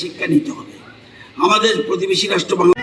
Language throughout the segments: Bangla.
শিক্ষা নিতে হবে। আমাদের প্রতিবেশী রাষ্ট্র বাংলা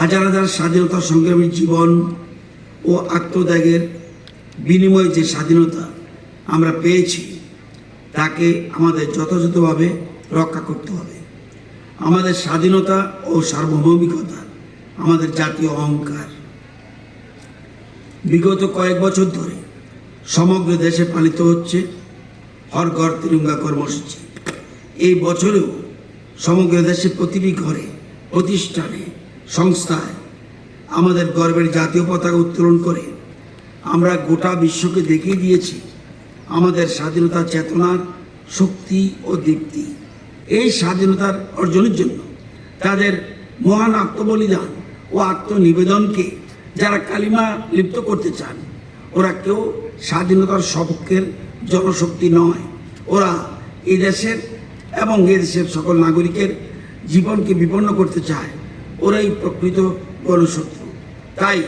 হাজার হাজার স্বাধীনতা সংগ্রামীর জীবন ও আত্মত্যাগের বিনিময়ে যে স্বাধীনতা আমরা পেয়েছি, তাকে আমাদের যথাযথভাবে রক্ষা করতে হবে। আমাদের স্বাধীনতা ও সার্বভৌমিকতা আমাদের জাতীয় অহংকার। বিগত কয়েক বছর ধরে সমগ্র দেশে পালিত হচ্ছে হর ঘর তিরঙ্গা কর্মসূচি। এই বছরেও সমগ্র দেশে প্রতিটি ঘরে, প্রতিষ্ঠানে সংস্থায় আমাদের গর্বের জাতীয় পতাকা উত্তোলন করে আমরা গোটা বিশ্বকে দেখিয়ে দিয়েছি আমাদের স্বাধীনতা চেতনার শক্তি ও দীপ্তি। এই স্বাধীনতার অর্জনের জন্য তাদের মহান আত্মবলিদান ও আত্মনিবেদনকে যারা কালিমা লিপ্ত করতে চান, ওরা কেউ স্বাধীনতার সপক্ষের জনশক্তি নয়। ওরা এদেশের এবং এদেশের সকল নাগরিকের জীবনকে বিপন্ন করতে চায়। ওরাই প্রকৃত গণশত্রু তাই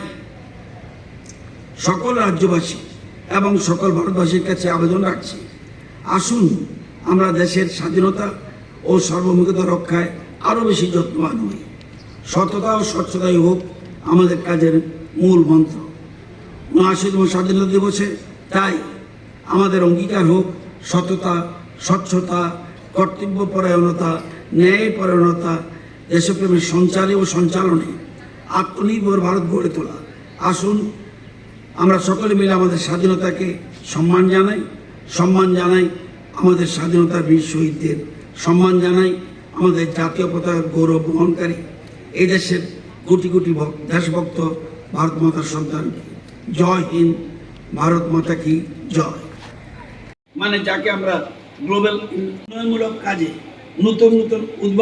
সকল রাজ্যবাসী এবং সকল ভারতবাসীর কাছে আবেদন রাখছি, আসুন আমরা দেশের স্বাধীনতা ও সার্বভৌমিকতা রক্ষায় আরও বেশি যত্নবান হই। সততা ও স্বচ্ছতাই হোক আমাদের কাজের মূল মন্ত্র। উনআশিতম স্বাধীনতা দিবসে তাই আমাদের অঙ্গীকার হোক সততা, স্বচ্ছতা, কর্তব্যপরায়ণতা, ন্যায়পরায়ণতা দেশপ্রেমের সঞ্চারে ও সঞ্চালনে আত্মনির্ভর ভারত গড়ে তোলা। আসুন, আমরা সকলে মিলে আমাদের স্বাধীনতাকে সম্মান জানাই। সম্মান জানাই আমাদের স্বাধীনতার বীর শহীদদের। সম্মান জানাই আমাদের জাতীয় পতাকার গৌরব বহনকারী এই দেশের কোটি কোটি ভক- দেশভক্ত ভারত মাতার সন্তান জয় হিন্দ, ভারত মাতা কি জয়। মানে যাকে আমরা গ্লোবাল উন্নয়নমূলক কাজে নতুন নতুন উদ্ভাবন